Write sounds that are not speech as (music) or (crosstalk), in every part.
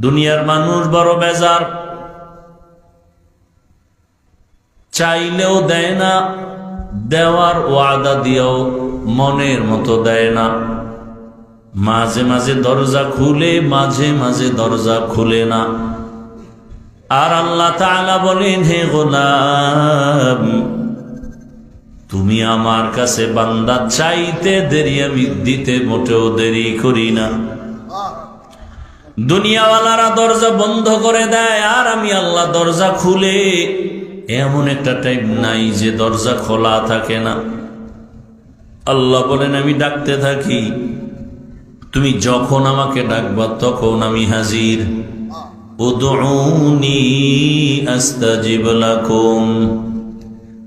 দুনিয়ার মানুষ বড় বেজার। চাইলেও দেয় না, দেওয়ার ওয়াদা দিয়েও মনের মতো দেয় না। মাঝে মাঝে দরজা খুলে, মাঝে মাঝে দরজা খুলে না। আর আল্লাহ তাআলা বলেন, হে গোলাম, তুমি আমার কাছে বান্দা, চাইতে দেরি আমি দিতে মোটেও দেরি করি না। দুনিয়াওয়ালারা দরজা বন্ধ করে দেয়, আর আমি আল্লাহ দরজা খুলে। এমন একটা টাইম নাই যে দরজা খোলা থাকে না। আল্লাহ বলেন, আমি ডাকতে থাকি। তুমি যখন আমাকে ডাকবা, তখন আমি হাজির।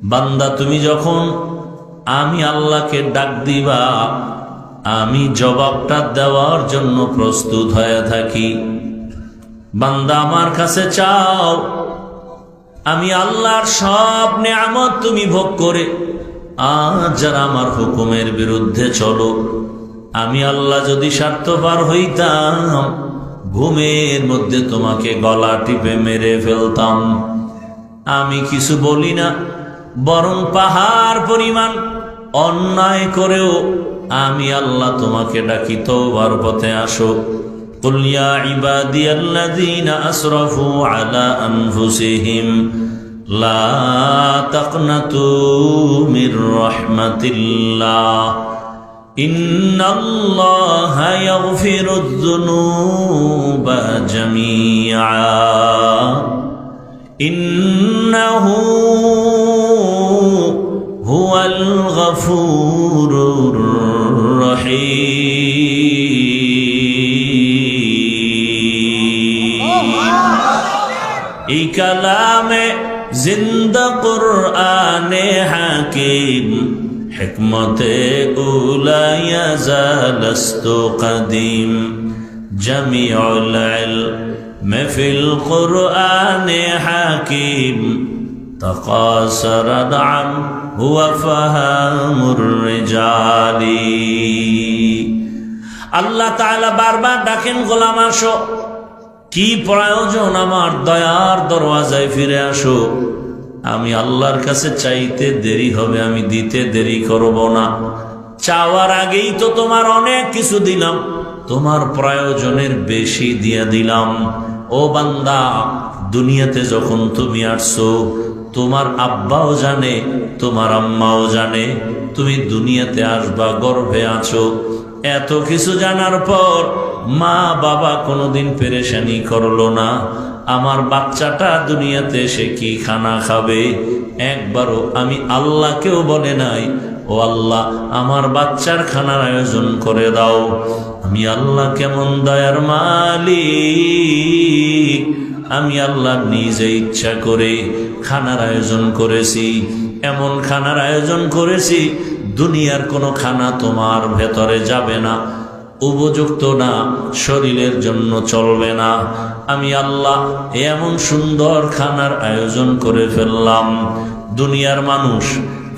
বান্দা, তুমি যখন আমি আল্লাহকে ডাক দিবা আমি জবাবটা দেওয়ার জন্য প্রস্তুত হয়ে থাকি। বান্দা আমার কাছে চাও, আমি আল্লাহর সব নিয়ামত তুমি ভোগ করে, আজ যারা আমার হুকুমের বিরুদ্ধে চলো, আমি আল্লাহ যদি স্বার্থপর হইতাম, ঘুমের মধ্যে তোমাকে গলা টিপে মেরে ফেলতাম। আমি কিছু বলি না, বরং পাহাড় পরিমাণ অন্যায় করেও আমি আল্লাহ তোমাকে ডাকি তোবার পথে আসো قل يا عبادي الذين أسرفوا على أنفسهم لا تقنطوا من رحمة الله إن الله يغفر الذنوب جميعا إنه هو الغفور الرحيم এই কালামে জিন্দা কুরআনে হাকিম হিকমতে উলায়া জালস্তু কদিম জামিউল ইলম ফিল কুরআনে হাকিম تقاصر عن هو فهم الرجال আল্লাহ তাআলা বারবার ডাকেন গোলাম আসো কি প্রয়োজন আমার দয়ার দরওয়াজায় ফিরে আসো? আমি আল্লাহর কাছে চাইতে দেরি হবে, আমি দিতে দেরি করব না। চাওয়ার আগেই তো তোমার অনেক কিছু দিলাম, তোমার প্রয়োজনের বেশি দিয়ে দিলাম। ও বান্দা, দুনিয়াতে যখন তুমি আসছো, তোমার আব্বাও জানে, তোমার আম্মাও জানে, তুমি দুনিয়াতে আসবা, গর্ভে আছো। এত কিছু জানার পর মা বাবা কোনোদিন পেরেশানি করল না। আমার বাচ্চাটা দুনিয়াতে সে কি খানা খাবে? একবারও আমি আল্লাহকেও বলে নাই। ও আল্লাহ, আমার বাচ্চার খানার আয়োজন করে দাও। আমি আল্লাহ কেমন দয়ার মালিক। আমি আল্লাহ নিজে ইচ্ছা করে খানার আয়োজন করেছি। এমন খানার আয়োজন করেছি, দুনিয়ার কোনো খানা তোমার ভেতরে যাবে না। উপযুক্ত না, শরীরের জন্য চলবে না। আমি আল্লাহ এমন সুন্দর খানার আয়োজন করে ফেললাম। দুনিয়ার মানুষ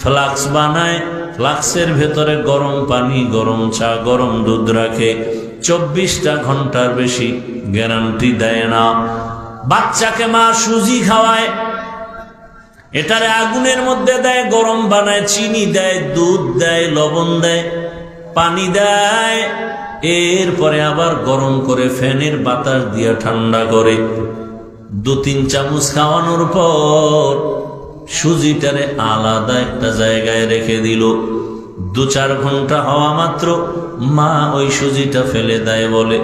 ফ্লাক্স বানায়, ফ্লাক্সের ভেতরে গরম পানি, গরম চা, গরম দুধ রাখে। চব্বিশটা ঘণ্টার বেশি গ্যারান্টি দেয় না। বাচ্চাকে মা সুজি খাওয়ায়, এটারে আগুনের মধ্যে দেয়, গরম বানায়, চিনি দেয়, দুধ দেয়, লবণ দেয়, পানি দেয়। এরপরে আবার গরম করে ফ্যানের বাতাস দিয়ে ঠান্ডা করে। দু তিন চামচ খাওয়ানোর পর সুজিটারে আলাদা একটা জায়গায় রেখে দিল। দু চার ঘণ্টা হওয়া মাত্র মা ওই সুজিটা ফেলে দেয় বলে,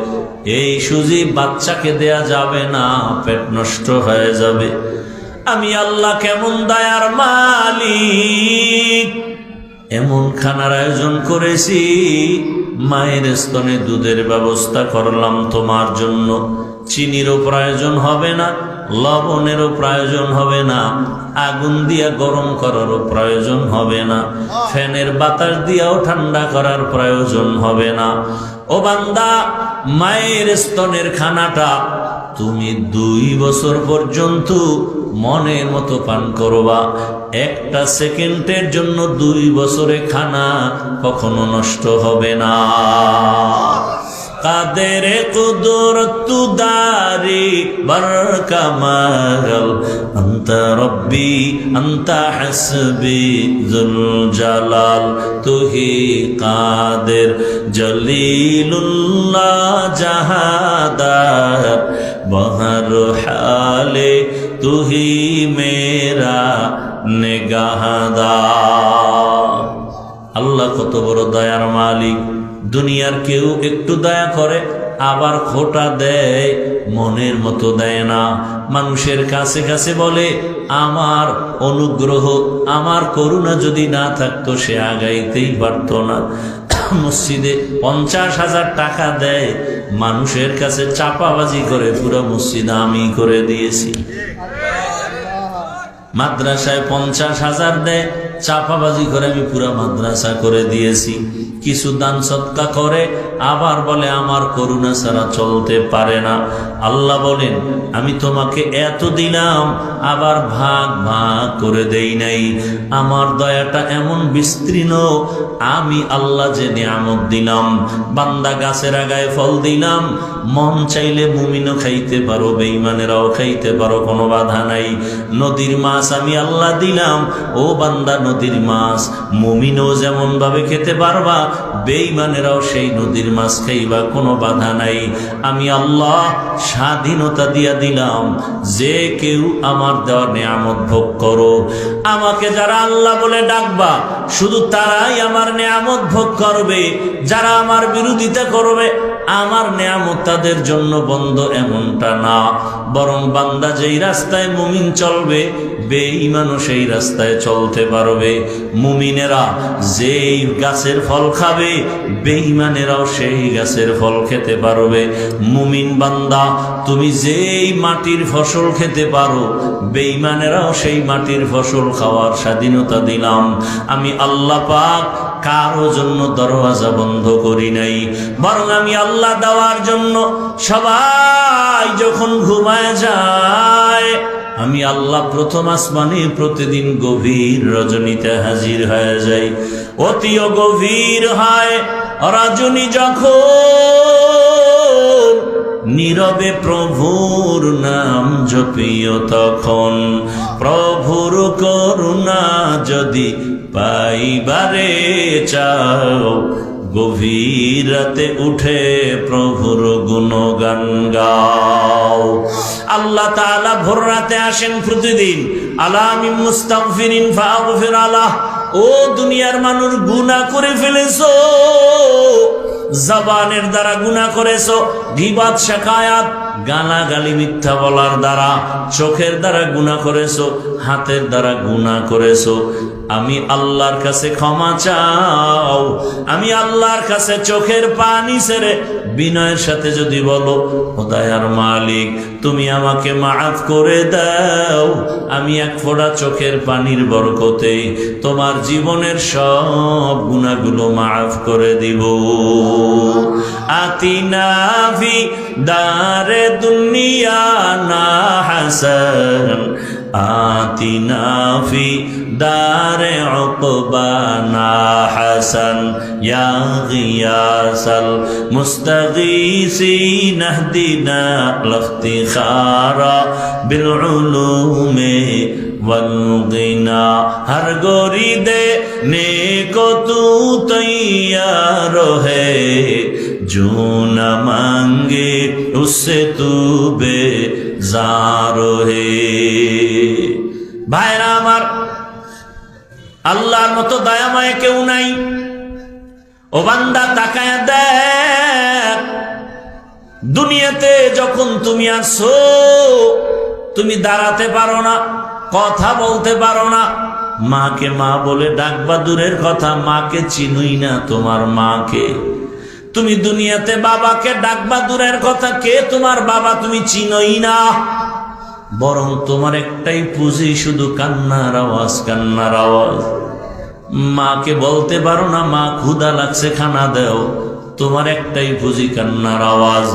এই সুজি বাচ্চাকে দেয়া যাবে না, পেট নষ্ট হয়ে যাবে। আমি আল্লাহ কেমন দয়ার মালিক। এমন খানার আয়োজন করেছি, মায়ের স্তনে দুধের ব্যবস্থা করলাম তোমার জন্য। চিনিরও প্রয়োজন হবে না, লবণেরও প্রয়োজন হবে না, আগুন দিয়া গরম করারও প্রয়োজন হবে না, ফ্যানের বাতাস দিয়াও ঠান্ডা করার প্রয়োজন হবে না। ও বান্দা, মায়ের স্তনের খানাটা তুমি দুই বছর পর্যন্ত মনের মতো পান করবা। একটা সেকেন্ডের জন্য দুই বছরে খানা কখনো নষ্ট হবে না। কাদের কুদরত দারি বর কামাল অন্ত রব্বি অন্ত হাসবি জুল জালাল তুহি কাদের জলিলুল্লাহ জাহাদার। বহর হালে তুহি মেরা নেগাহাদার। আল্লাহ কত বড় দয়ার মালিক। দুনিয়ার কেউ একটু দয়া করে, আবার খোটা দেয়, মনের মতো দেয় না। মানুষের কাছে কাছে বলে, আমার অনুগ্রহ, আমার করুণা যদি না থাকতো, সে আগাইতেই পারত না। (coughs) মসজিদে পঞ্চাশ হাজার টাকা দেয় মানুষের কাছে চাপাবাজি করে পুরো মসজিদ আমি করে দিয়েছি। মাদ্রাসায় পঞ্চাশ হাজার দেয়, চাপাবাজি করে আমি পুরা মাদ্রাসা করে দিয়েছি। কিছু দান সৎকা করে, আবার বলে, আমার করুণা ছাড়া চলতে পারে না। আল্লাহ বলেন, আমি তোমাকে এত দিলাম, আবার ভাগ ভাগ করে দেই নাই। আমার দয়াটা এমন বিস্তীর্ণ, আমি আল্লাহ যে নিয়ামত দিলাম, বান্দা গাছের আগায় ফল দিলাম, মন চাইলে মুমিনও খাইতে পারো বেইমানেরাও খাইতে পারো, কোনো বাধা নাই। নদীর মাছ আমি আল্লাহ দিলাম, ও বান্দা, নদীর মাছ মুমিনও যেমন ভাবে খেতে পারবা বেইমানেরাও সেই নদীর মাছ খাইবা, কোনো বাধা নাই। আমি আল্লাহ স্বাধীনতা দিয়া দিলাম, যে কেউ আমার দেওয়া নিয়ামত ভোগ করো। আমাকে যারা আল্লাহ বলে ডাকবা, শুধু তারাই আমার নিয়ামত ভোগ করবে, যারা আমার বিরোধিতা করবে আমার নিয়ামত তাদের জন্য বন্ধ এমনটা না। বরং বান্দা যেই রাস্তায় মুমিন চলবে, বেঈমানও সেই রাস্তায় চলতে পারবে। মুমিনেরা যেই গাছের ফল খাবে, বেঈমানেরাও সেই গাছের ফল খেতে পারবে। মুমিন বান্দা, তুমি যেই মাটির ফসল খেতে পারো, বেঈমানেরাও সেই মাটির ফসল খাওয়ার স্বাধীনতা দিলাম। আমি আল্লাহ পাক কারও জন্য দরওয়াজা বন্ধ করি নাই। বরং আমি আল্লাহ দেওয়ার জন্য সবাই যখন ঘুমায় যায়, আমি আল্লাহ প্রথম আসমানে প্রতিদিন গভীর রজনীতে হাজির হয়ে যাই। অতিও গভীর হয় রজনী যখন নীরবে প্রভুর নাম জপিও তখন। প্রভুর করুণা যদি পাইবারে চাও গভীর রাতে উঠে প্রভুর গুণগান গাও। আল্লাহ তাআলা ভোর রাতে আসেন প্রতিদিন। আলামি মুস্তাগফিরিন ফাগফির আলাহ ও দুনিয়ার মানুষ গুনাহ করে ফেলেছো। জবানের দ্বারা গুণা করেছ গিবাদ শেখায়াত, গালাগালি, মিথ্যা বলার দ্বারা, চোখের দ্বারা গুণা করেছ, হাতের দ্বারা গুণা করেছ আমি আল্লাহর কাছে ক্ষমা চাও। আমি আল্লাহর কাছে চোখের পানি সেরে বিনয়ের সাথে যদি বলো হোদায়ার মালিক, তুমি আমাকে মাফ করে দাও। আমি এক ফোড়া চোখের পানির বরকতে তোমার জীবনের সব গুণাগুলো মাফ করে দিব। আতিনাভি দারে দুনিয়া না হাসান। আতিনাভি দারে অকবানা হাসান ইয়া গিয়াসাল মুস্তাগীসি নাহদিনা লফতিখারা বিল উলুমে والغنا ہر گوری دے نیکو تو تیار ہے جو نہ مانگے اس سے تو بے زار ہے بھائرہ مر আল্লাহর মতো দয়াময় কেউ নাই। ও বান্দা, তাকায় দেখ। দুনিয়াতে যখন তুমি আসো তুমি দাঁড়াতে পারো না, কথা বলতে পারো না। মাকে মা বলে ডাকবা দূরের কথা, মাকে চিনুই না তোমার মাকে। তুমি দুনিয়াতে বাবাকে ডাকবা দূরের কথা, কে তোমার বাবা তুমি চিনই না? বরং তোমার একটাই পুঁজি শুধু কান্নার আওয়াজ কান্নার আওয়াজ। মাকে বলতে পারো না, মা ক্ষুদা লাগছে, খানা দেও। তোমার একটাই পুঁজি, কান্নার আওয়াজ।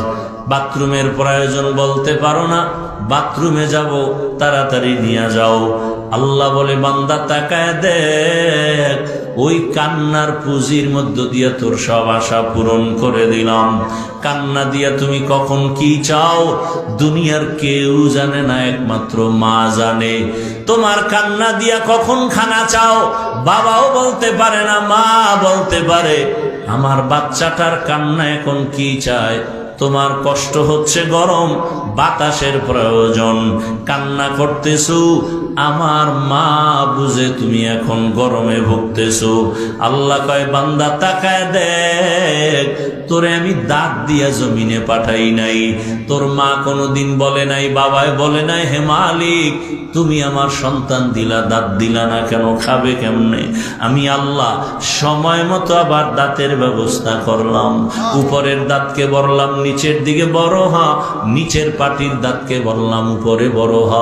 বাথরুমের প্রয়োজন বলতে পারো না, বাথরুমে যাব, তাড়াতাড়ি নিয়ে যাও। আল্লাহ বলে, বান্দা তাকায় দেখ ওই কান্নার পুঁজির মধ্য দিয়ে তোর সব আশা পূরণ করে দিলাম। কান্না দিয়া তুমি কখন কি চাও, দুনিয়ার কেউ জানে না, একমাত্র মা জানে। তোমার কান্না দিয়া কখন খানা চাও, বাবাও বলতে পারে না, মা বলতে পারে। আমার বাচ্চাটার কান্না এখন কি চায় তোমার কষ্ট হচ্ছে গরম, বাতাসের প্রয়োজন। কান্না করতেছো, আমার মা বুঝে তুমি এখন গরমে ভুগতেছো। আল্লাহ কয়, বান্দা, তাকায় দেখ, তোরে আমি দাঁত দিয়া জমিনে পাঠাই নাই। তোর মা কোনোদিন বলে নাই বাবায় বলে নাই, হে মালিক, তুমি আমার সন্তান দিলা, দাঁত দিলা না কেন, খাবে কেমনে? আমি আল্লাহ সময় মতো আবার দাঁতের ব্যবস্থা করলাম। উপরের দাঁতকে বললাম নিচের দিকে বড় হা, নিচের পাটির দাঁতকে বললাম উপরে বড় হ।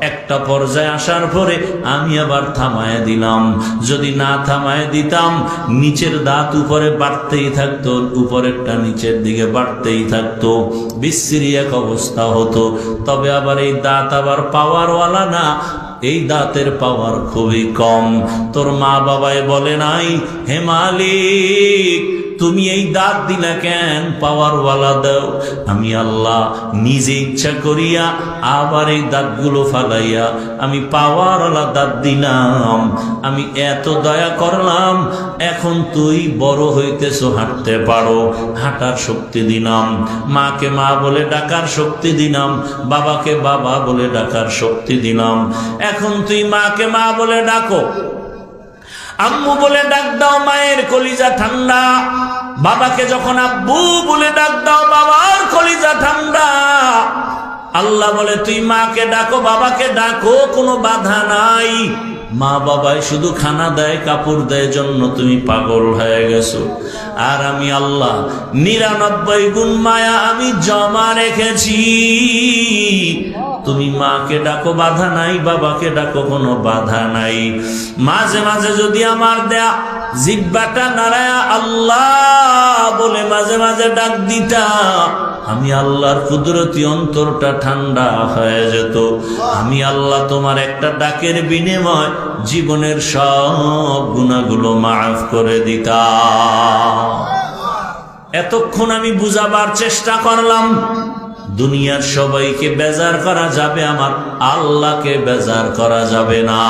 একটা পর্যায়ে আসার পরে আমি আবার থামায় দিলাম। যদি না থামায় দিতাম, নিচের দাঁত উপরে বাড়তেই থাকতো, উপরেরটা নিচের দিকে বাড়তেই থাকতো। বিশ্রী এক অবস্থা হতো। তবে আবার এই দাঁত আবার পাওয়ারওয়ালা না, এই দাঁতের পাওয়ার খুবই কম। তোর মা বাবায় বলে নাই, হে মালিক তুমি এই দাঁত দিলা কেন? পাওয়ারওয়ালা দাও। আমি আল্লাহ নিজে ইচ্ছা করিয়া আবার এই দাঁতগুলো ফালাইয়া আমি পাওয়ারওয়ালা দাঁত দিলাম। আমি এত দয়া করলাম, এখন তুই বড় হইতেছ, হাঁটতে পারো। হাঁটার শক্তি দিলাম। মাকে মা বলে ডাকার শক্তি দিলাম। বাবাকে বাবা বলে ডাকার শক্তি দিলাম। এখন তুই মাকে মা বলে ডাকো। আম্মু বলে ডাক দাও, মায়ের কলিজা ঠান্ডা। বাবাকে যখন আব্বু বলে ডাক দাও, বাবার কলিজা ঠান্ডা। আল্লাহ বলে, তুই মাকে ডাকো, বাবাকে ডাকো, কোনো বাধা নাই। মা বাবাই শুধু খানা দেয়, কাপড় দেয়, জন্য তুমি পাগল হয়ে গেছো। আর আমি আল্লাহ, নিরানব্বই গুণ মায়া আমি জমা রেখেছি। তুমি মাকে ডাকো, বাধা নাই, বাবাকে ডাকো, কোনো বাধা নাই। মাঝে মাঝে যদি আমার দেয়া জিব্বাটা নারায়া আল্লাহ বলে মাঝে মাঝে ডাক দিতা। আমি আল্লাহর কুদরতি অন্তরটা ঠান্ডা হয়ে যেত। আমি আল্লাহ তোমার একটা ডাকের বিনিময় জীবনের সব গুণাগুলো মাফ করে দিতাম এতক্ষণ আমি বুঝাবার চেষ্টা করলাম, দুনিয়ার সবাইকে বেজার করা যাবে, আমার আল্লাহকে বেজার করা যাবে না।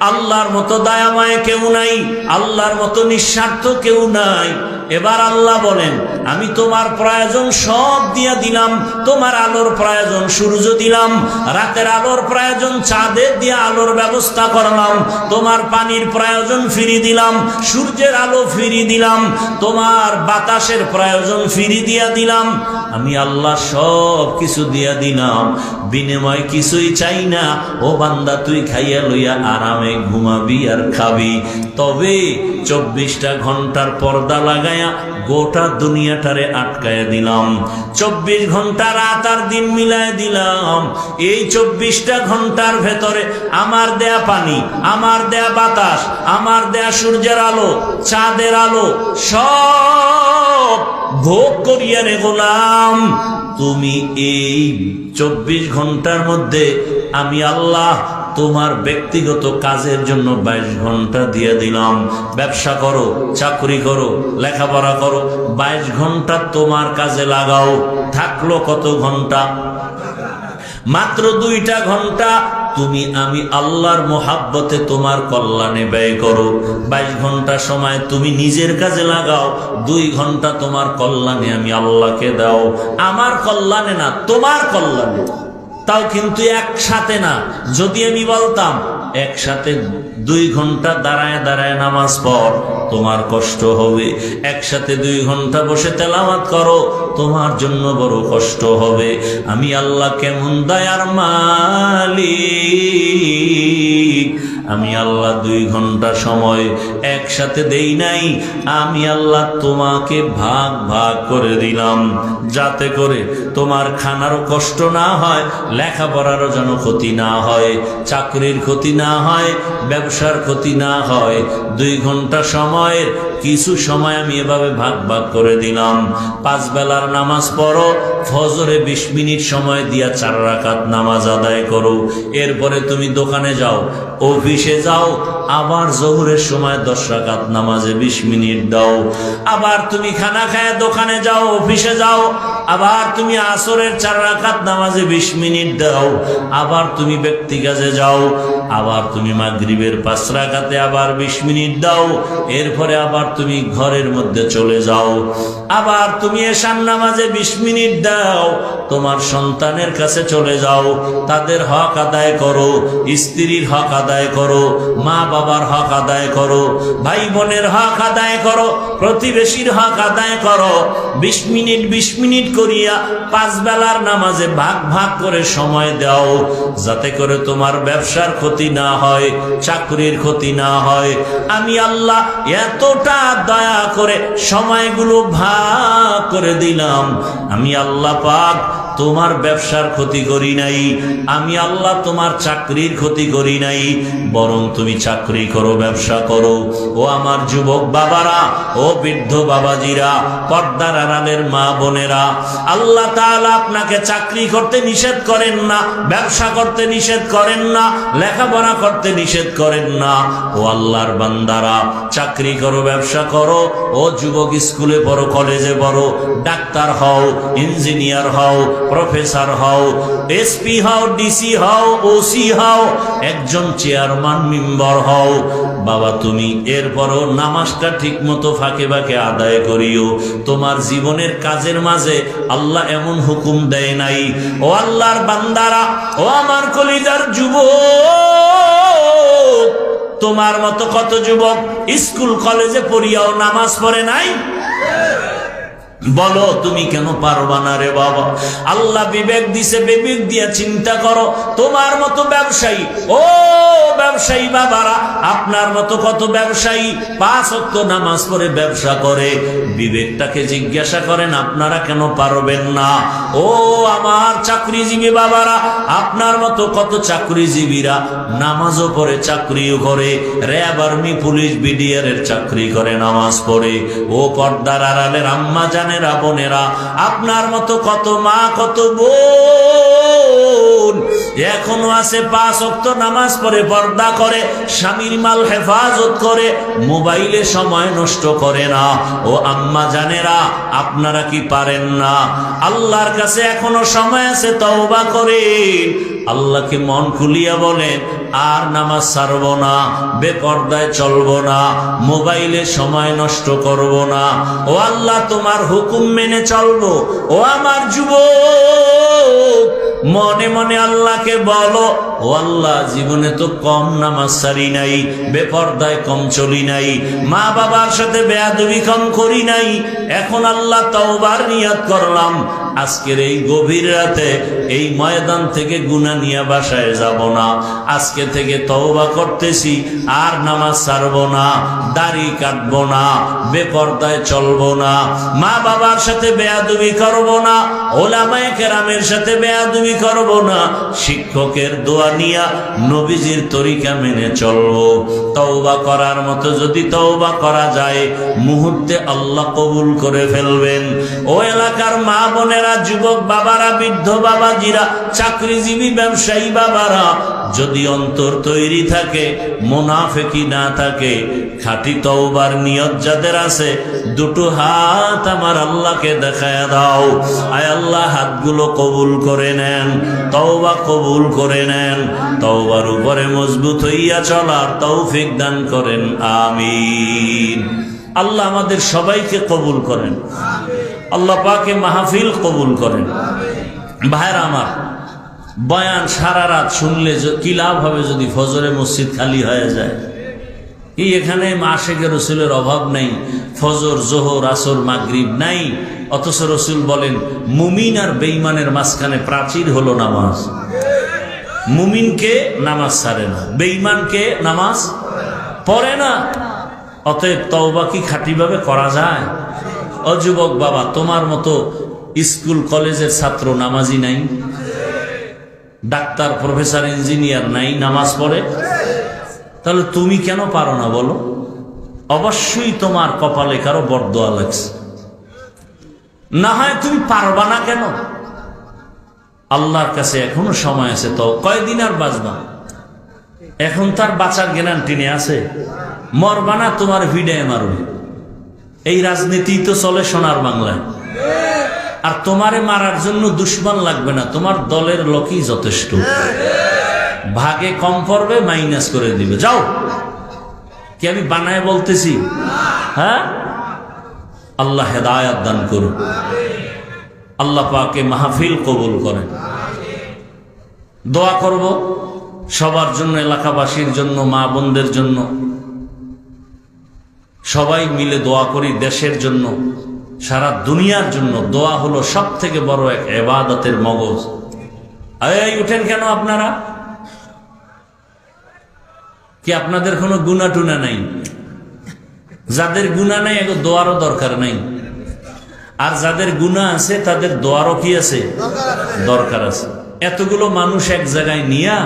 আল্লাহর মতো দয়াময় কেউ নাই, আল্লাহর মতো নিঃস্বার্থ কেউ নাই। এবার আল্লাহ বলেন, আমি তোমার প্রয়োজন সব দিয়া দিলাম, তোমার আলোর প্রয়োজন সূর্য দিলাম, রাতের আলোর প্রয়োজন চাঁদের দিয়ে আলোর ব্যবস্থা করলাম, তোমার পানির প্রয়োজন ফিরি দিলাম, সূর্যের আলো ফিরি দিলাম, তোমার বাতাসের প্রয়োজন ফিরি দিয়া দিলাম। আমি আল্লাহ সব কিছু দিয়া দিলাম, বিনিময় কিছুই চাই না, ও বান্দা তুই খাইয়া লইয়া আরামে ঘুমাবি আর খাবি। তবে চব্বিশটা ঘণ্টার পর্দা লাগায়া গোটা দুনিয়াটারে আটকায় দিলাম। চব্বিশ ঘণ্টা রাত আর দিন মিলায় দিলাম। এই চব্বিশটা ঘণ্টার ভেতরে আমার দেয়া পানি, আমার দেয়া বাতাস, আমার দেয়া সূর্যের আলো, চাঁদের আলো, সব ভোগ করিয়া রে গোলাম। তুমি এই চব্বিশ ঘণ্টার মধ্যে আমি আল্লাহ তোমার ব্যক্তিগত কাজের জন্য বাইশ ঘণ্টা দিয়ে দিলাম। ব্যবসা করো, চাকরি করো, লেখাপড়া করো, বাইশ ঘণ্টা তোমার কাজে লাগাও। থাকল কত ঘণ্টা? মাত্র দুইটা ঘণ্টা। তুমি, আমি আল্লাহর মোহাব্বতে তোমার কল্যাণে ব্যয় করো। বাইশ ঘণ্টা সময় তুমি নিজের কাজে লাগাও। দুই ঘণ্টা তোমার কল্যাণে আমি আল্লাহকে দাও। আমার কল্যাণে না, তোমার কল্যাণে। তাও কিন্তু একসাথে না। যদি আমি বলতাম, একসাথে দুই ঘণ্টা দাঁড়ায় দাঁড়ায় নামাজ পড়, তোমার কষ্ট হবে। একসাথে দুই ঘণ্টা বসে তেলামাত করো, তোমার জন্য বড় কষ্ট হবে। আমি আল্লাহ কেমন দয়ার মালিক। আমি আল্লাহ দুই ঘণ্টা সময় একসাথে দেই নাই, আমি আল্লাহ তোমাকে ভাগ ভাগ করে দিলাম। যাতে করে তোমার খানারও কষ্ট না হয়, লেখাপড়ারও যেন ক্ষতি না হয়, চাকরির ক্ষতি না হয় ব্যবসার ক্ষতি না হয়। দুই ঘণ্টা সময়ের কিছু সময় আমি এভাবে ভাগ ভাগ করে দিলাম। পাঁচ বেলার নামাজ পড়ো, ফজরে বিশ মিনিট সময় দিয়া চার রাকাত নামাজ আদায় করো। এরপরে তুমি দোকানে যাও, অফিসে যাও, আবার জহুরের সময় দশ রাকাত নামাজে বিশ মিনিট দাও। আবার তুমি খানা খায় দোকানে যাও, অফিসে যাও, আবার তুমি আসরের চার রাকাত নামাজে বিশ মিনিট দাও। আবার তুমি ব্যক্তি কাজে যাও, আবার তুমি মাগরিবের পাঁচ রাকাতে আবার বিশ মিনিট দাও, এরপরে আবার তুমি ঘরের মধ্যে চলে যাও। আবার তুমি এসান নামাজে বিশ মিনিট দাও তোমার সন্তানের কাছে চলে যাও, তাদের হক আদায় করো, স্ত্রীর হক আদায় করো মা বাবার হক আদায় করো ভাই বোনের হক আদায় করো, প্রতিবেশীর হক আদায় করো। বিশ মিনিট বিশ মিনিট করিয়া পাঁচ বেলার নামাজে ভাগ ভাগ করে সময় দাও, যাতে করে তোমার ব্যবসার ক্ষতি না হয়, চাকরির ক্ষতি না হয়। আমি আল্লাহ এতটা দয়া করে সময়গুলো ভাগ করে দিলাম। আমি আল্লাহ পাক তোমার ব্যবসার ক্ষতি করি নাই, আমি আল্লাহ তোমার চাকরির ক্ষতি করি নাই, বরং তুমি চাকরি করো, ব্যবসা করো। ও আমার যুবক বাবারা, ও বৃদ্ধ বাবাজিরা, পর্দার আড়ালের মা বোনেরা, আল্লাহ তাআলা আপনাকে চাকরি করতে নিষেধ করেন না, ব্যবসা করতে নিষেধ করেন না, লেখাপড়া করতে নিষেধ করেন না। ও আল্লাহর বান্দারা, চাকরি করো, ব্যবসা করো, ও যুবক স্কুলে পড়ো, কলেজে পড়ো, ডাক্তার হও, ইঞ্জিনিয়ার হও প্রফেসর হও এসপি হও ডিসি হও ওসি হও, একজন চেয়ারম্যান মেম্বার হও। বাবা, তুমি এরপরও নামাজটা ঠিক মতো ফাঁকে ফাঁকে আদায় করিও। তোমার জীবনের কাজের মাঝে আল্লাহ এমন হুকুম দেয় নাই। ও আল্লাহর বান্দারা, ও আমার কলিজার যুবক, তোমার মতো কত যুবক স্কুল, কলেজে পড়িয়াও নামাজ পড়ে নাই? বলো, তুমি কেন পারবা না রে বাবা? আল্লাহ বিবেক দিছে, বিবেক দিয়া চিন্তা করো। তোমার মতো ব্যবসায়ী, ও ব্যবসায়ী বাবারা, আপনার মতো কত ব্যবসায়ী পাঁচ অক্ত নামাজ পড়ে ব্যবসা করে। বিবেকটাকে জিজ্ঞাসা করেন, আপনারা কেন পারবেন না? ও আমার চাকরিজীবী বাবারা, আপনার মতো কত চাকরিজীবীরা নামাজও পড়ে, চাকরিও করে। র্যাব আর্মি পুলিশ বিডিআর এর চাকরি করে, নামাজ পড়ে। ও পর্দার আড়ালের আম্মা জানেরা বোনেরা, আপনার মতো কত মা, কত বোন এখনও আছে পাঁচ অক্ত নামাজ পড়ে, পর্দা করে, স্বামীর মাল হেফাজত করে, মোবাইলে সময় নষ্ট করে না। ও আম্মা জানেরা, আপনারা কি পারেন না? আল্লাহর কাছে এখনও সময় আছে তওবা করেন। আল্লাহকে মন খুলিয়া বলেন, আর নামাজ ছাড়ব না, বেপর্দায় চলব না, মোবাইলে সময় নষ্ট করব না। ও আল্লাহ, তোমার হুকুম মেনে চলবো। ও আমার যুব মনে মনে আল্লাহকে বলো, ও আল্লাহ, জীবনে তো কম নামাজ সারি নাই, বেপর্দায় কম চলি নাই মা বাবার সাথে বেয়াদবি কম করি নাই, এখন আল্লাহ তওবার নিয়ত করলাম। আজকের এই গভীর রাতে এই ময়দান থেকে গুনা নিয়ে বাসায় যাব না। আজকে থেকে তওবা করতেছি, আর নামাজ ছাড়বো না, দাড়ি কাটবো না, বেপর্দায় চলবো না মা বাবার সাথে বেয়াদবি করব না, ওলামায়ে কেরামের সাথে বেয়াদুবি করব না, শিক্ষকের দোয়া নিয়া নবীজির তরিকা মেনে চলবো। তওবা করার মতো যদি তওবা করা যায়, মুহূর্তে আল্লাহ কবুল করে ফেলবেন। ও এলাকার মা বোনেরা যুবক বাবারা, বৃদ্ধ বাবা বাবাজিরা, চাকরিজীবী ব্যবসায়ী বাবারা, যদি অন্তর তৈরি থাকে, মোনাফেকি না থাকে, খাঁটি তওবার নিয়ত যাদের আছে, দুটো হাত আমার আল্লাহকে দেখায় দাও। আয় আল্লাহ, হাতগুলো কবুল করে নেন, তওবা কবুল করে নেন, তওবার উপরে মজবুত হইয়া চলার তৌফিক দান করেন, আমিন। আল্লাহ আমাদের সবাইকে কবুল করেন। আল্লাহ পাকে মাহফিল কবুল করেন। ভাইরা আমার, বয়ান সারা রাত শুনলে কি লাভ হবে যদি ফজরে মসজিদ খালি হয়ে যায়? এই এখানে আশেকের রসুলের অভাব নেই? ফজর, জোহর, আসর, মাগরিব নাই? অথচ রসুল বলেন, মুমিন আর বেইমানের মাঝখানে প্রাচীর হলো নামাজ। মুমিনকে নামাজ ছাড়ে না বেইমানকে নামাজ পড়ে না। অতএব তওবা কি খাঁটিভাবে করা যায়? অযুবক বাবা, তোমার মতো স্কুল, কলেজের ছাত্র নামাজি নাই? ডাক্তার, প্রফেসর, ইঞ্জিনিয়ার নাই, নামাজ পড়ে? তাহলে তুমি কেন পারো না বলো? অবশ্যই তোমার কপালে কারও বরদোয়া লাগছে। না হয় তুমি পারবা না কেন? আল্লাহর কাছে এখনও সময় আছে তো। কয়দিন আর বাঁচবা? এখন তার বাঁচার গ্যারান্টি নিয়ে আছে? মরবা না, তোমার ভিডে মারবে এই রাজনীতি তো চলে সোনার বাংলায় আর তোমারে মারার জন্য দুশ্মন লাগবে না, তোমার দলের লোকই যথেষ্ট। ভাগে কম পড়বে, মাইনাস করে দিবে। যাও। কি আমি বানায় বলতেছি? হ্যাঁ? আল্লাহ হেদায়াত দান করুন। আল্লাহ পাকে মাহফিল কবুল করেন। দোয়া করব সবার জন্য, এলাকাবাসীর জন্য, মা বোনদের জন্য। সবাই মিলে দোয়া করি দেশের জন্য, সারা দুনিয়ার জন্য দোয়া হলো সব থেকে বড় এক এবাদতের মগজ। এই উঠেন কেন আপনারা? কি আপনাদের কোনো গুণা টুনা নাই? যাদের গুণা নাই, এগো দোয়ারও দরকার নাই। আর যাদের গুণা আছে, তাদের দোয়ারও কি আছে? দরকার আছে। এতগুলো মানুষ এক জায়গায় নিয়া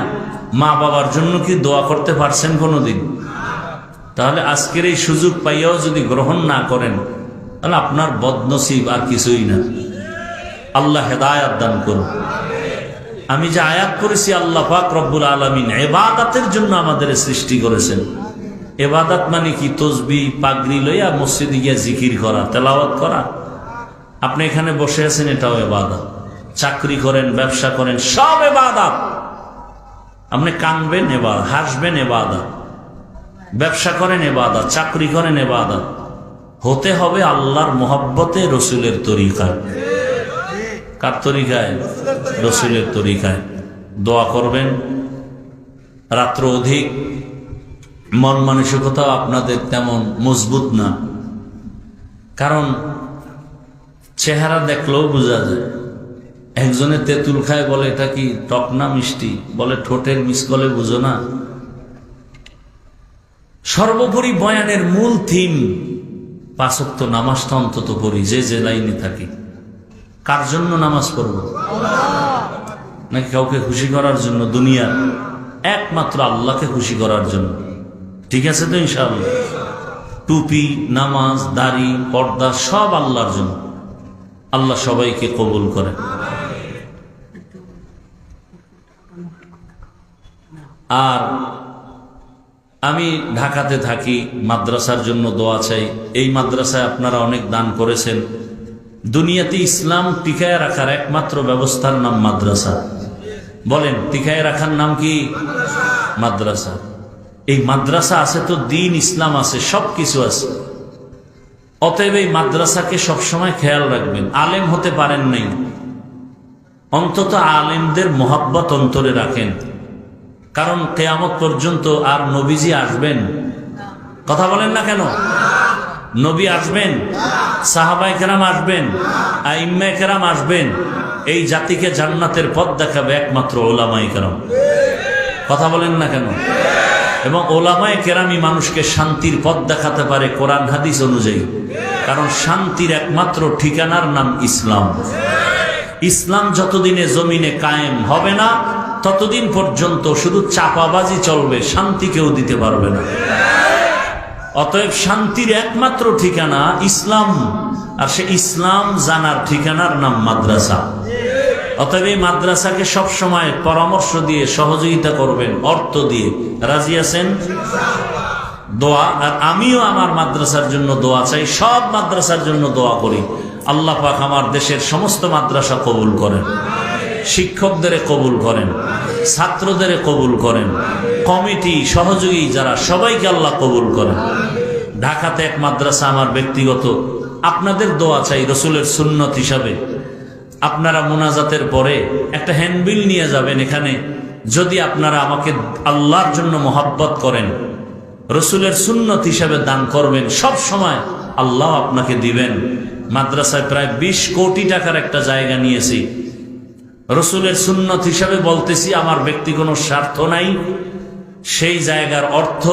মা বাবার জন্য কি দোয়া করতে পারছেন কোনোদিন? তাহলে আজকের এই সুযোগ পাইয়াও যদি গ্রহণ না করেন, তাহলে আপনার বদনসিব আর কিছুই না। আল্লাহ হেদায়াত দান করুন। আমি যে আয়াত করেছি, আল্লাহ পাক রব্বুল আলমিন এবাদাতের জন্য আমাদের সৃষ্টি করেছেন। এবাদাত মানে কি? তসবি, পাগড়ি লইয়া মসজিদে গিয়া জিকির করা, তেলাওয়াত করা। আপনি এখানে বসে আছেন, এটাও এবাদাত। চাকরি করেন, ব্যবসা করেন, সব এবাদাত। আপনি কানবেন এবার, হাসবেন এবাদাত। ব্যবসা করেন এবাদাত, চাকরি করেন এবাদাত। হতে হবে আল্লাহর মোহব্বতে রসুলের তরিকায়। কার তরিকায়? রসুলের তরিকায়। দোয়া করবেন। রাত্র অধিক। মন মানসিকতাও আপনাদের তেমন মজবুত না। কারণ চেহারা দেখলেও বোঝা যায়। একজনে তেঁতুল খায় বলে এটা কি টক না মিষ্টি? বলে ঠোঁটের মিস মিসকলে বুঝো না। সর্বোপরি বয়ানের মূল থিম, পাঁচক্ত নামাজটা অন্তত পড়ি, যে যে লাইনে থাকি। কার জন্য নামাজ পড়ব? নাকি কাউকে খুশি করার জন্য? দুনিয়ার একমাত্র আল্লাহকে খুশি করার জন্য। ঠিক আছে তো ইনশাআল্লাহ? টুপি, নামাজ, দাড়ি, পর্দা সব আল্লাহর জন্য। আল্লাহ সবাইকে কবুল করে আর আমি ঢাকাতে থাকি, মাদ্রাসার জন্য দোয়া চাই। এই মাদ্রাসায় আপনারা অনেক দান করেছেন। দুনিয়াতে ইসলাম টিকায় রাখার একমাত্র ব্যবস্থার নাম মাদ্রাসা। বলেন, টিকায় রাখার নাম কি? মাদ্রাসা। এই মাদ্রাসা আছে তো, দিন ইসলাম আছে সব কিছু আছে। অতএব এই মাদ্রাসাকে সবসময় খেয়াল রাখবেন। আলেম হতে পারেন নাই। অন্তত আলেমদের মোহাব্বত অন্তরে রাখেন। কারণ কেয়ামত পর্যন্ত আর নবীজি আসবেন। কথা বলেন না কেন? নবী আসবেন সাহাবাই কেরাম আসবেন আইম্মাই কেরাম আসবেন, এই জাতিকে জান্নাতের পথ দেখাবে একমাত্র ওলামাই কেরাম। কথা বলেন না কেন? এবং ওলামায় কেরামি মানুষকে শান্তির পথ দেখাতে পারে কোরআন, হাদিস অনুযায়ী। কারণ শান্তির একমাত্র ঠিকানার নাম ইসলাম। ইসলাম যতদিনে জমিনে কায়েম হবে না ততদিন পর্যন্ত শুধু চাপাবাজি চলবে, শান্তি কেউ দিতে পারবে না। অতএব শান্তির একমাত্র ঠিকানা ইসলাম, আর সে ইসলাম জানার ঠিকানার নাম মাদ্রাসা। অতএব এই মাদ্রাসাকে সবসময় পরামর্শ দিয়ে সহযোগিতা করবেন, অর্থ দিয়ে। রাজি আছেন? দোয়া, আর আমিও আমার মাদ্রাসার জন্য দোয়া চাই, সব মাদ্রাসার জন্য দোয়া করি। আল্লাহ পাক আমার দেশের সমস্ত মাদ্রাসা কবুল করেন। শিক্ষকদের কবুল করেন, ছাত্রদের কবুল করেন, কমিটি সহযোগী যারা, সবাইকে আল্লাহ কবুল করেন। ঢাকাতে এক মাদ্রাসা আমার ব্যক্তিগত, আপনাদের দোয়া চাই রসুলের সুন্নত হিসাবে। আপনারা মোনাজাতের পরে একটা হ্যান্ডবিল নিয়ে যাবেন এখানে, যদি আপনারা আমাকে আল্লাহর জন্য মোহাব্বত করেন, রসুলের সুন্নত হিসাবে দান করবেন, সব সময় আল্লাহ আপনাকে দিবেন। মাদ্রাসায় প্রায় ২০ কোটি টাকার একটা জায়গা নিয়েছি। রসুলের সুন্নত হিসাবে বলতেছি, আমার ব্যক্তি কোনো স্বার্থ নাই। সেই জায়গার অর্থ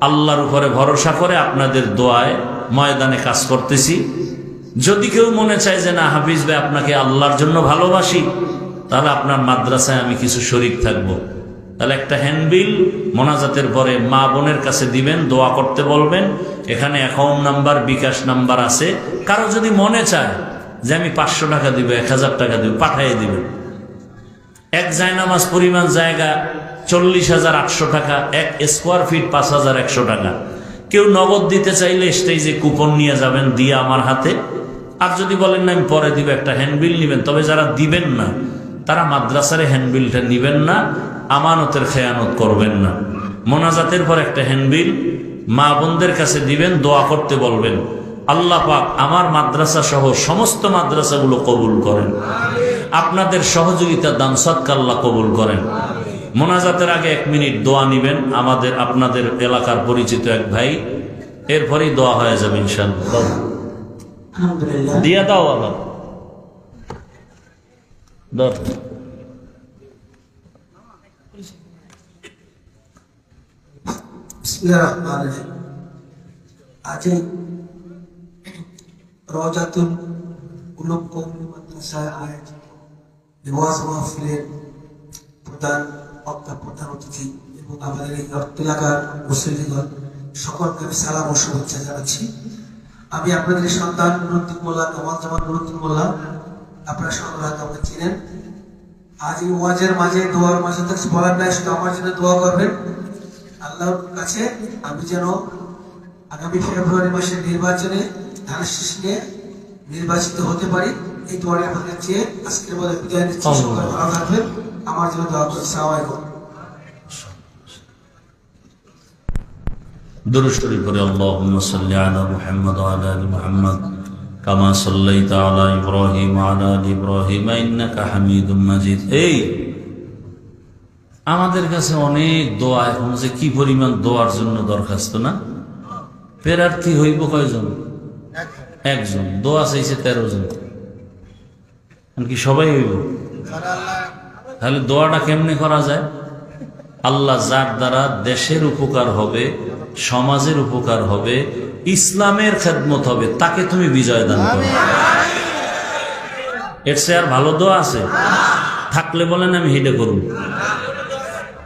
আল্লাহর উপরে ভরসা করে আপনাদের দোয়ায় ময়দানে কাজ করতেছি। যদি কেউ মনে চায় যে, না, হাফিজ ভাই, আপনাকে আল্লাহর জন্য ভালোবাসি, তাহলে আপনার মাদ্রাসায় আমি কিছু শরিক থাকব। তাহলে একটা হ্যান্ডবিল মোনাজাতের পরে মা বোনের কাছে দিবেন, দোয়া করতে বলবেন। এখানে অ্যাকাউন্ট নাম্বার, বিকাশ নাম্বার আছে। কারও যদি মনে চায় যে আমি পাঁচশো টাকা দিব, এক হাজার টাকা দিব পাঠিয়ে দিবেন। এক জায়নামাজ পরিমাণ জায়গা চল্লিশ হাজার আটশো টাকা, এক স্কোয়ার ফিট পাঁচ হাজার একশো টাকা। কেউ নগদ দিতে চাইলে স্টেজে কুপন নিয়ে যাবেন দিয়ে আমার হাতে। আর যদি বলেন না, আমি পরে দিব, একটা হ্যান্ডবিল নেবেন। তবে যারা দিবেন না, তারা মাদ্রাসার হ্যান্ডবিলটা নিবেন না, আমানতের খেয়ানত করবেন না। মোনাজাতের পর একটা হ্যান্ডবিল মা বোনদের কাছে দিবেন, দোয়া করতে বলবেন। আল্লাহ পাক আমার মাদ্রাসা সহ সমস্ত মাদ্রাসাগুলো কবুল করেন। আপনাদের সহযোগিতা দান সৎকাল্লা কবুল করেন। মোনাজাতের আগে এক মিনিট দোয়া নিবেন। আমাদের আপনাদের এলাকার পরিচিত এক ভাই এরপরেই দোয়া হয়ে যাবে ইনশাল্লাহ আলহামদুলিল্লাহ। দিয়া দাও আবার। আজ এই রওজাতুল উলুম কওমি মাদ্রাসায় আয়োজিত ওয়াজ মাহফিলের প্রধান বক্তা, প্রধান অতিথি এবং আমাদের এই এলাকার মুসলিমগণ সকলকে আমি সালাম ও শুভেচ্ছা জানাচ্ছি। আমি আপনাদের সন্তান নুরুদ্দিন মোল্লা কামাল জামান নুরুদ্দিন মোল্লা। আপনারা সকল হয়তো আমাকে চিনেন। আজ এই ওয়াজের মাঝে, দোয়ার মাঝে তো কিছু বলার নাই, শুধু আমার জন্য দোয়া করবেন। আল্লাহর কাছে আমি যেন আগামী ফেব্রুয়ারি মাসের নির্বাচনে ধানের শীষ নিয়ে নির্বাচিত হতে পারি এই দোয়ারে আপনাদের চেয়ে আজকের মধ্যে বিদায় নিচ্ছি আল্লাহ। সকলে ভালো থাকবেন আমার জন্য দোয়া করুন সালাম আলাইকুম درود شريف করে اللهم صل على محمد وعلى ال محمد كما صليت على ابراهيم وعلى ال ابراهيم انك حميد مجيد এই আমাদের কাছে অনেক দোয়া এখন যে কি পরিমাণ দোয়ার জন্য দরখাস্ত না প্রার্থী হইব কয়জন একজন, দোয়া চাইছে তেরো জন। কি সবাই হইব? তাহলে দোয়াটা কেমনি করা যায়? আল্লাহ যার দ্বারা দেশের উপকার হবে, সমাজের উপকার হবে, ইসলামের খেদমত হবে, তাকে তুমি বিজয় দান করো। এর সে আর ভালো দোয়া আছে? থাকলে বলেন আমি হিডে করুন